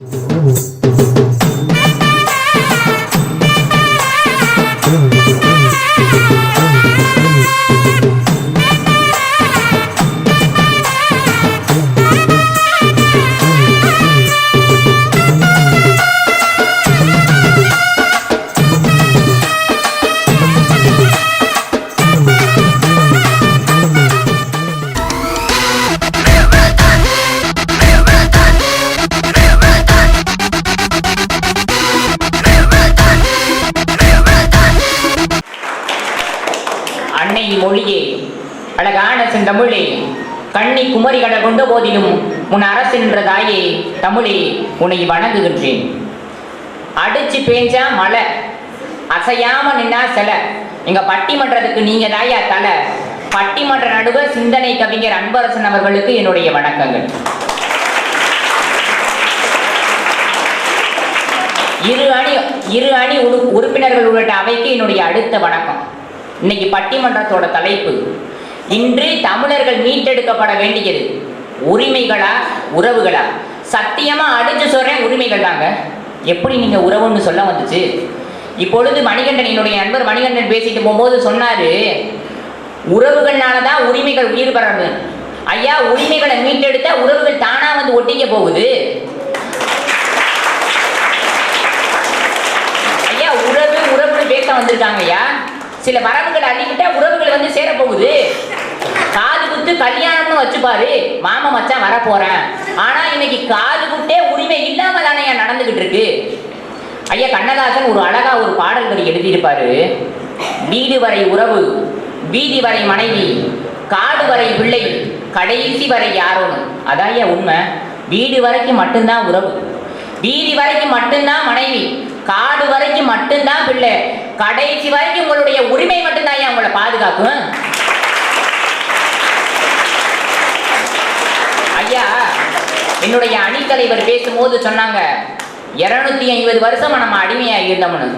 அன்னை மொழியே அழகான செந்தமிழே கண்ணி குமரி கடல் கொண்ட போதிலும் உன் அரசு தாயே தமிழே உன்னை வணங்குகின்றேன். அடிச்சு பேஞ்சா மழை அசையாம நின்னா சிலை. எங்க பட்டிமன்றத்துக்கு நீங்க தாயா தலை. பட்டிமன்ற நடுவர் சிந்தனை கவிஞர் அன்பரசன் அவர்களுக்கு என்னுடைய வணக்கங்கள். இரு அணி இரு அணி உறுப்பினர்கள் உள்ளிட்ட அவைக்கு என்னுடைய அடுத்த வணக்கம். இன்னைக்கு பட்டிமன்றத்தோட தலைப்பு இன்று தமிழர்கள் மீட்டெடுக்கப்பட வேண்டியது உரிமைகளா உறவுகளா? சத்தியமா அடிச்சு சொல்றேன் உரிமைகள் தாங்க. எப்படி நீங்க உறவுன்னு சொல்ல வந்துச்சு? இப்பொழுது மணிகண்டன் என்னுடைய நண்பர் மணிகண்டன் பேசிட்டு போகும்போது சொன்னாரு உறவுகள்னால தான் உரிமைகள் உயிர் பெறது ஐயா உரிமைகளை மீட்டெடுத்தா உறவுகள் தானா வந்து ஒட்டிக்க போகுது. ஐயா உறவு உறவுன்னு பேச வந்திருக்காங்க ஐயா சில மரபுகள் அள்ளிக்கிட்டா உறவுகள் வந்து சேர போகுது காது குத்து கல்யாணம்னு வச்சுப்பாரு. மாமா மச்சான் வர போறேன் ஆனா இன்னைக்கு காது குட்டே உரிமை இல்லாம தானே ஐயா நடந்துகிட்டு இருக்கு. ஐயா கண்ணதாசன் ஒரு அழகா ஒரு பாடல் வரி எழுதியிருப்பாரு. வீடு வரை உறவு வீதி வரை மனைவி காடு வரை பிள்ளை கடைசி வரை யாரோன்னு. அதான் ஐயா உண்மை. வீடு வரைக்கும் மட்டும்தான் உறவு. வீதி வரைக்கும் மட்டும்தான் மனைவி காடு வரைக்கும் மட்டும்தான் பிள்ளை கடைசி வரைக்கும் உங்களுடைய உரிமை மட்டும்தான் உங்களை பாதுகாக்கும். ஐயா என்னுடைய அணித்தலைவர் பேசும்போது சொன்னாங்க இருநூத்தி ஐம்பது வருஷமா நம்ம அடிமையா இருந்தோம்னு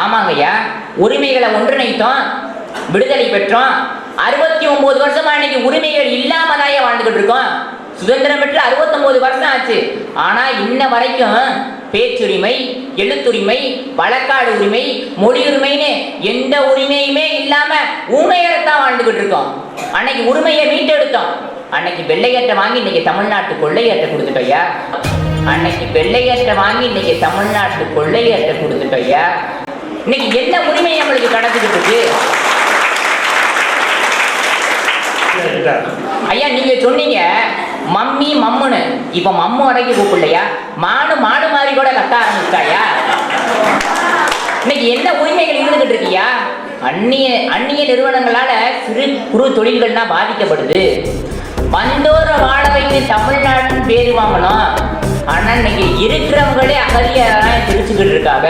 ஆமாங்க ஐயா உரிமைகளை ஒன்றிணைத்தோம் விடுதலை பெற்றோம். அறுபத்தி ஒன்பது வருஷமா இன்னைக்கு உரிமைகள் இல்லாம தான் வாழ்ந்துகிட்டு இருக்கோம். சுதந்திரம் பெற்று 69 வருஷம் ஆச்சு. ஆனா இன்ன வரைக்கும் பேச்சுரிமை எழுத்துரிமை வழக்காடு உரிமை மொழி உரிமைன்னு எந்த உரிமையுமே இல்லாம ஊமையத்தான் வாழ்ந்துகிட்டு இருக்கோம். அன்னைக்கு உரிமையை மீட்டெடுத்தோம். அன்னைக்கு வெள்ளையற்ற வாங்கி இன்னைக்கு தமிழ்நாட்டு கொள்ளையற்ற கொடுத்துட்டோயா அன்னைக்கு வெள்ளையற்ற வாங்கி இன்னைக்கு தமிழ்நாட்டு கொள்ளையற்ற கொடுத்துட்டோயா இன்னைக்கு என்ன உரிமை நம்மளுக்கு கடந்துகிட்டு இருக்கு? ஐயா நீங்க சொன்னீங்க. மம்மி மம்முன்னு. இப்ப மம்மு அடக்கி கூப்பிடலையா? மாடு மாடு மாதிரி கூட கத்த ஆரம்பிச்சாயா இன்னைக்கு என்ன உரிமைகள் இருந்துகிட்டு இருக்கியா? அந்நிய அந்நிய நிறுவனங்களால சிறு குறு தொழில்கள்னா பாதிக்கப்படுது. வந்தோர வாழ வைத்து தமிழ்நாட்டின் பேரு வாங்கணும். ஆனா இன்னைக்கு இருக்கிறவங்களே அகதியாக தெரிச்சுக்கிட்டு இருக்காங்க.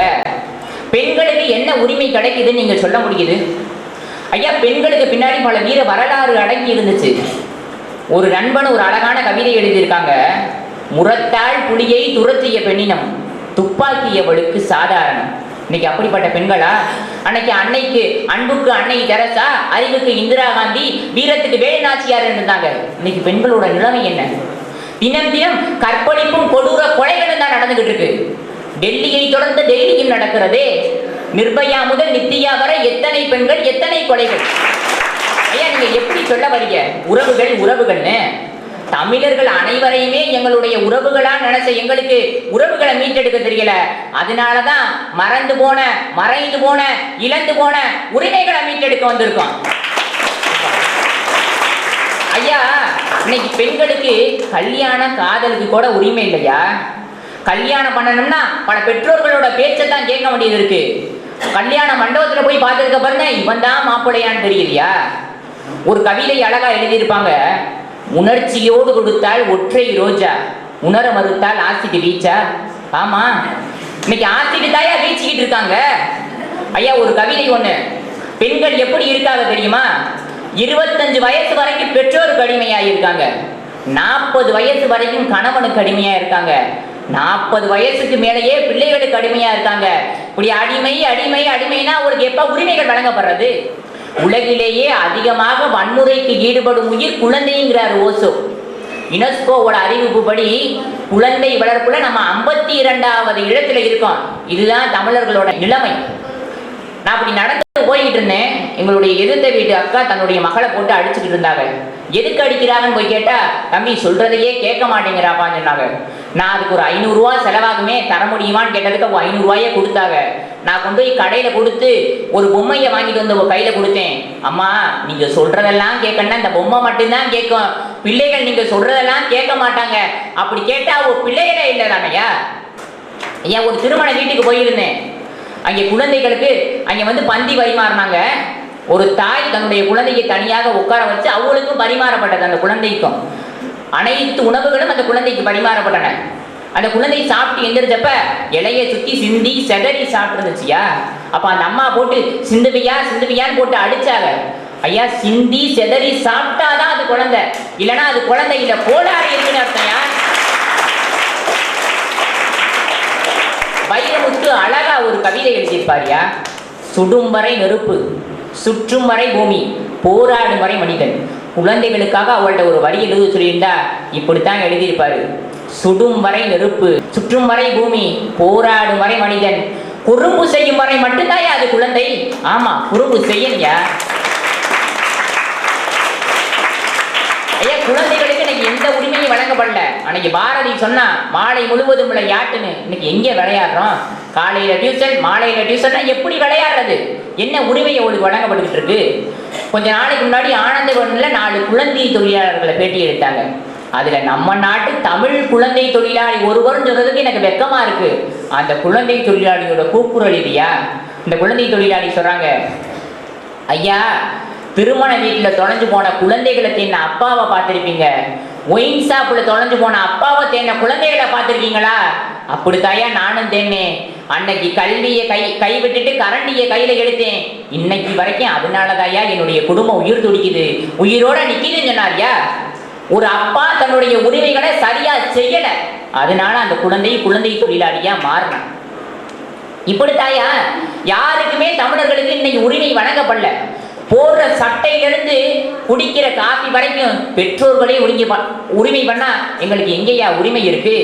பெண்களுக்கு என்ன உரிமை கிடைக்குதுன்னு நீங்க சொல்ல முடியுது? ஐயா பெண்களுக்கு பின்னாடி பல வீர வரலாறு அடங்கி இருந்துச்சு. ஒரு நண்பன் ஒரு அழகான கவிதை எழுதியிருக்காங்க. முரத்தாள் புலியை துரத்திய பெண்ணினம் துப்பாக்கியவளுக்கு சாதாரணம். இன்னைக்கு அப்படிப்பட்ட பெண்களா? அன்னைக்கு அன்னைக்கு அன்புக்கு அன்னை தெரசா அறிவுக்கு இந்திரா காந்தி வீரத்துக்கு வேலுநாச்சியார் இருந்தாங்க இன்னைக்கு பெண்களோட நிலைமை என்ன? தினம் தினம் கற்பழிப்பும் கொடூர கொலைகளும் தான் நடந்துகிட்டு இருக்கு. டெல்லியை தொடர்ந்து டெல்லியும் நடக்கிறதே. நிர்பயா முதல் நித்தியா வரை எத்தனை பெண்கள் எத்தனை கொலைகள்? ஐயா நீங்க எப்படி சொல்ல வரீங்க? உறவுகள் உறவுகள்னு. தமிழர்கள் அனைவரையுமே எங்களுடைய உறவுகளா நினைச்ச எங்களுக்கு உறவுகளை மீட்டெடுக்க தெரியல. அதனாலதான் மறந்து போன மறைந்து போன இழந்து போன உரிமைகளை மீட்டெடுக்க வந்திருக்கோம். ஐயா இன்னைக்கு பெண்களுக்கு கல்யாண காதலுக்கு கூட உரிமை இல்லையா? கல்யாணம் பண்ணணும்னா பல பெற்றோர்களோட பேச்சை தான் கேட்க வேண்டியது இருக்கு. கல்யாண மண்டபத்துல போய் பார்த்துருக்க பாருங்க இவன் தான் மாப்பிள்ளையான்னு தெரியலையா ஒரு கவிதை அழகா எழுதியிருப்பாங்க. உணர்ச்சியோடு கொடுத்தால் ஒற்றை ரோஜா உணர மறுத்தால் ஆசிட்டு வீச்சா? ஆமா. இன்னைக்கு ஆசிட்டு தாயா வீச்சுக்கிட்டு இருக்காங்க. ஐயா ஒரு கவிதை ஒண்ணு. பெண்கள் எப்படி இருக்காங்க தெரியுமா? இருபத்தஞ்சு வயசு வரைக்கும் பெற்றோருக்கு அடிமையா இருக்காங்க நாற்பது வயசு வரைக்கும் கணவனுக்கு அடிமையா இருக்காங்க நாற்பது வயசுக்கு மேலேயே பிள்ளைகளுக்கு அடிமையா இருக்காங்க இப்படி அடிமை அடிமை அடிமைனா அவருக்கு எப்ப உரிமைகள் வழங்கப்படுறது? உலகிலேயே அதிகமாக வன்முறைக்கு ஈடுபடும் உயிர் குழந்தைங்கிறார் ஓசோ. யுனெஸ்கோவோட அறிவிப்புப்படி குழந்தை வளர்ப்புல நம்ம ஐம்பத்தி இரண்டாவது இடத்துல இருக்கோம். இதுதான் தமிழர்களோட நிலைமை. நான் அப்படி நடந்து போய்கிட்டு இருந்தேன். எங்களுடைய எதிர்த்த வீட்டு அக்கா தன்னுடைய மகளை போட்டு அடிச்சுக்கிட்டு இருந்தாங்க எதுக்கு அடிக்கிறாங்கன்னு போய் கேட்டா தம்பி சொல்றதையே கேட்க மாட்டேங்கிறாப்பான்னு சொன்னாங்க. நான் அதுக்கு ஒரு ஐநூறுரூவா செலவாகுமே தர முடியுமான்னு கேட்டதுக்கு அவங்க ஐநூறுரூவாயே கொடுத்தாங்க. நான் கொண்டு போய் கடையில் கொடுத்து ஒரு பொம்மையை வாங்கிட்டு வந்து உங்கள் கையில் கொடுத்தேன். அம்மா நீங்கள் சொல்றதெல்லாம் கேட்கணும்னா இந்த பொம்மை மட்டும்தான் கேட்கும். பிள்ளைகள் நீங்கள் சொல்றதெல்லாம் கேட்க மாட்டாங்க. அப்படி கேட்டால் ஒரு பிள்ளைகளே இல்லை தானையா ஏன் ஒரு திருமண வீட்டுக்கு போயிருந்தேன். அங்கே குழந்தைகளுக்கு அங்கே வந்து பந்தி பரிமாறினாங்க. ஒரு தாய் தன்னுடைய குழந்தையை தனியாக உட்கார வச்சு அவங்களுக்கும் பரிமாறப்பட்டது அந்த குழந்தைக்கும். அனைத்து உணவுகளும் அந்த குழந்தைக்கு பரிமாறப்பட்டன. அந்த குழந்தை சாப்பிட்டு எந்திரிச்சப்ப இலையை சுத்தி சிந்தி செதறி சாப்பிட்டுருந்துச்சியா? அப்போ அப்ப அந்த அம்மா போட்டு சிந்துவியா சிந்துவியான்னு போட்டு அடிச்சாங்க. ஐயா சிந்தி செதறி சாப்பிட்டாதான் அது குழந்தை. இல்லைன்னா அது குழந்தை இல்லை கோளாறு இருக்குன்னு அர்த்தம் யார் அழகா ஒரு கவிதை எழுதியிருப்பாரியா? சுடும் வரை நெருப்பு சுற்றும் வரை பூமி போராடும் வரை மனிதன். குழந்தைகளுக்காக அவள்கிட்ட ஒரு வரி எழுத சொல்லியிருந்தா இப்படித்தான் எழுதியிருப்பாரு. சுடும் வரை நெருப்பு சுற்றும் வரை பூமி போராடும் வரை மனிதன். குறும்பு செய்யும் வரை மட்டும்தான் அது குழந்தை? ஆமா குறும்பு செய்யலையா? ஐயா குழந்தைகளுக்கு இன்னைக்கு எந்த உரிமையும் வழங்கப்படல. அன்னைக்கு பாரதி சொன்னா மாலை முழுவதும் விளையாட்டுன்னு இன்னைக்கு எங்கே விளையாடுறோம்? காலையில டியூஷன் மாலையில டியூஷன்னா எப்படி விளையாடுறது? என்ன உரிமை அவளுக்கு வழங்கப்பட்டு இருக்கு? கொஞ்ச நாளைக்கு முன்னாடி ஆனந்தவன்ல நாலு குழந்தை தொழிலாளர்களை பேட்டி எடுத்தாங்க. அதுல நம்ம நாட்டு தமிழ் குழந்தை தொழிலாளி ஒருவரும் சொல்றதுக்கு எனக்கு வெக்கமா இருக்கு. அந்த குழந்தை தொழிலாளியோட கூக்குரல் இல்லையா இந்த குழந்தை தொழிலாளி சொல்றாங்க ஐயா திருமண வீட்டில் தொலைஞ்சு போன குழந்தைகளை தேன அப்பாவை பார்த்துருப்பீங்க. ஒயின் ஷாப்பில் தொலைஞ்சு போன அப்பாவை தேன குழந்தைகளை பார்த்துருக்கீங்களா? அப்படித்தாயா நானும் தேன்னேன் அன்னைக்கு கல்வியை கை கை விட்டுட்டு கரண்டியை கையில எடுத்தேன். இன்னைக்கு வரைக்கும் அதனாலதாயா என்னுடைய குடும்பம் உயிர் துடிக்குது. உயிரோட நிக்குதுன்னு சொன்னாரியா? ஒரு அப்பா தன்னுடைய உரிமைகளை சரியா செய்யல. அதனால அந்த குழந்தை குழந்தை தொழிலாளியா மாறினான். இப்படித்தாயா? யாருக்குமே தமிழர்களுக்கு இன்னைக்கு உரிமை வழங்கப்படல. போடுற சட்டையிலிருந்து குடிக்கிற காஃபி வரைக்கும் பெற்றோர்களே உரிமை உரிமை பண்ணா எங்களுக்கு எங்கேயா உரிமை இருக்கு?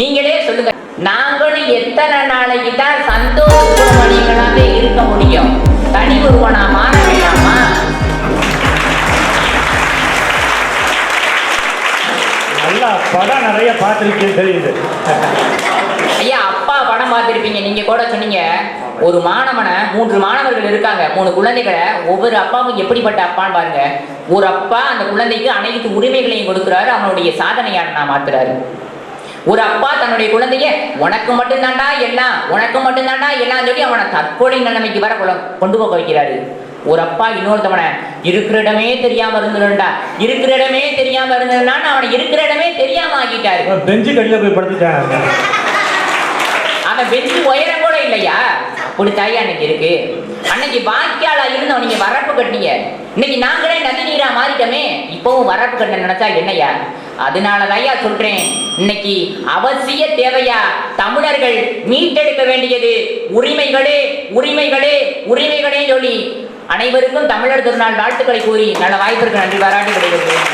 நீங்களே சொல்லுங்க. நாங்களும் எத்தனை நாளைக்கு தான் சந்தோஷமாகவே இருக்க முடியும்? தனி ஒருவனா மாற வேண்டாமா நல்லா படம் நிறைய பார்த்துருக்கேன் தெரியுது. ஐயா அப்பா படம் பார்த்திருப்பீங்க. நீங்க கூட சொன்னீங்க ஒரு மாணவனை மூன்று மாணவர்கள் இருக்காங்க மூணு குழந்தைகளை ஒவ்வொரு அப்பாவும் எப்படிப்பட்ட அப்பான்னு பாருங்க. ஒரு அப்பா அந்த குழந்தைக்கு அனைத்து உரிமைகளையும் கொடுக்குறாரு அவனுடைய சாதனையாளனா மாத்துறாரு. ஒரு அப்பா தன்னுடைய குழந்தைய உனக்கு மட்டும்தான்டா எல்லாம் உனக்கு மட்டும்தான்டா எல்லாம் சொல்லி அவனை தற்கொலை நிலைமைக்கு வர கொண்டு போக வைக்கிறாரு. ஒரு அப்பா இன்னொருத்தவனை இருக்கிற இடமே தெரியாம இருந்துடா இருக்கிற இடமே தெரியாம இருந்ததுனான்னு அவனை இருக்கிற இடமே தெரியாம ஆக்கிட்டாரு. பெஞ்சு கடியில் போய் படுத்துட்டாங்க அவன். பெஞ்சு உயரம் கூட இல்லையா? அப்படி தாயா அன்னைக்கு இருக்கு. அன்னைக்கு வாய்க்காலா இருந்தோம் நீங்க வரப்பு கட்டினீங்க. இன்னைக்கு நாங்களே நதி நீரா மாறிட்டோமே இப்பவும் வரப்பு கட்ட நினைச்சா என்னையா அதனால தாயா சொல்றேன். இன்னைக்கு அவசிய தேவையா தமிழர்கள் மீட்டெடுக்க வேண்டியது உரிமைகளே உரிமைகளே உரிமைகளே சொல்லி அனைவருக்கும் தமிழர் திருநாள் வாழ்த்துக்களை கூறி நல்ல வாய்ப்பிற்கு நன்றி பாராட்டி விடைபெறுகிறேன்.